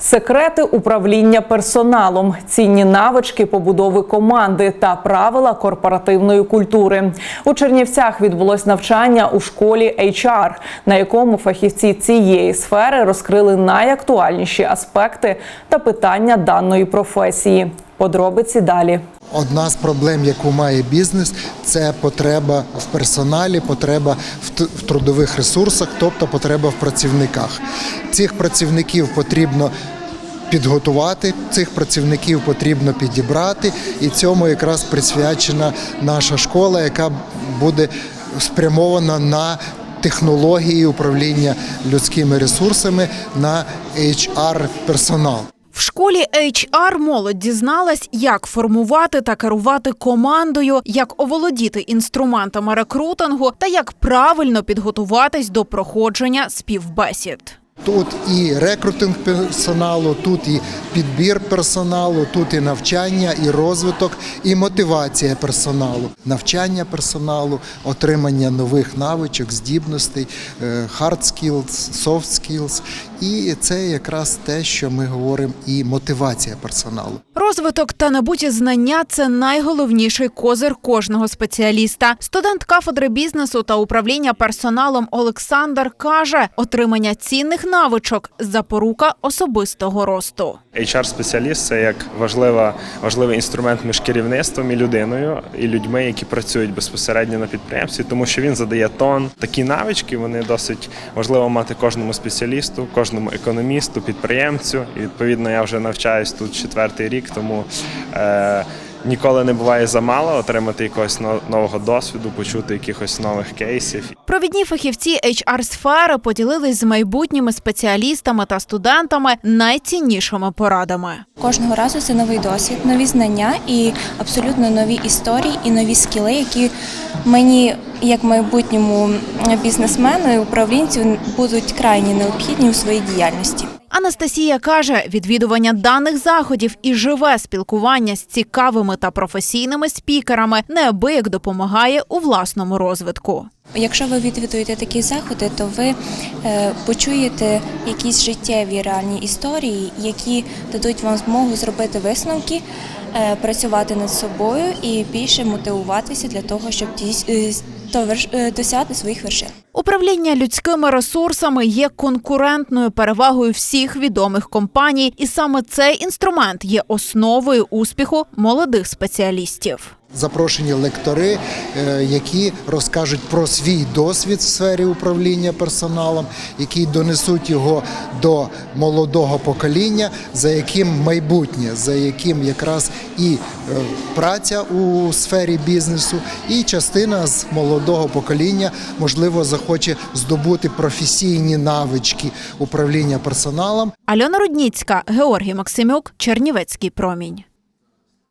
Секрети управління персоналом, цінні навички побудови команди та правила корпоративної культури. У Чернівцях відбулось навчання у школі HR, на якому фахівці цієї сфери розкрили найактуальніші аспекти та питання даної професії. Подробиці далі. Одна з проблем, яку має бізнес, це потреба в персоналі, потреба в трудових ресурсах, тобто потреба в працівниках. Цих працівників потрібно підготувати, цих працівників потрібно підібрати, і цьому якраз присвячена наша школа, яка буде спрямована на технології управління людськими ресурсами на HR персонал. В школі HR молодь дізналась, як формувати та керувати командою, як оволодіти інструментами рекрутингу та як правильно підготуватись до проходження співбесід. Тут і рекрутинг персоналу, тут і підбір персоналу, тут і навчання, і розвиток, і мотивація персоналу, навчання персоналу, отримання нових навичок, здібностей, е, hard skills, soft skills. І це якраз те, що ми говоримо, і мотивація персоналу. Розвиток та набуті знання це найголовніший козир кожного спеціаліста. Студент кафедри бізнесу та управління персоналом Олександр каже, отримання цінних навичок запорука особистого росту. HR-спеціаліст це як важлива, важливий інструмент між керівництвом і людиною, і людьми, які працюють безпосередньо на підприємстві, тому що він задає тон. Такі навички вони досить важливо мати кожному спеціалісту, кожному економісту, підприємцю. І відповідно я вже навчаюсь тут четвертий рік, тому. Е- Ніколи не буває замало отримати якогось нового досвіду, почути якихось нових кейсів. Провідні фахівці HR-сфери поділились з майбутніми спеціалістами та студентами найціннішими порадами. Кожного разу це новий досвід, нові знання і абсолютно нові історії і нові скіли, які мені, як майбутньому бізнесмену і управлінцю, будуть крайні необхідні у своїй діяльності. Анастасія каже, відвідування даних заходів і живе спілкування з цікавими та професійними спікерами неабияк допомагає у власному розвитку. Якщо ви відвідуєте такі заходи, то ви е, почуєте якісь життєві реальні історії, які дадуть вам змогу зробити висновки, е, працювати над собою і більше мотивуватися для того, щоб е, досягти своїх вершин. Управління людськими ресурсами є конкурентною перевагою всіх відомих компаній, і саме цей інструмент є основою успіху молодих спеціалістів. Запрошені лектори, е, які розкажуть про свій досвід в сфері управління персоналом, які донесуть його до молодого покоління, за яким майбутнє, за яким якраз і е, праця у сфері бізнесу, і частина з молодого покоління можливо захоче здобути професійні навички управління персоналом. Альона Рудніцька, Георгій Максимюк, Чернівецький промінь.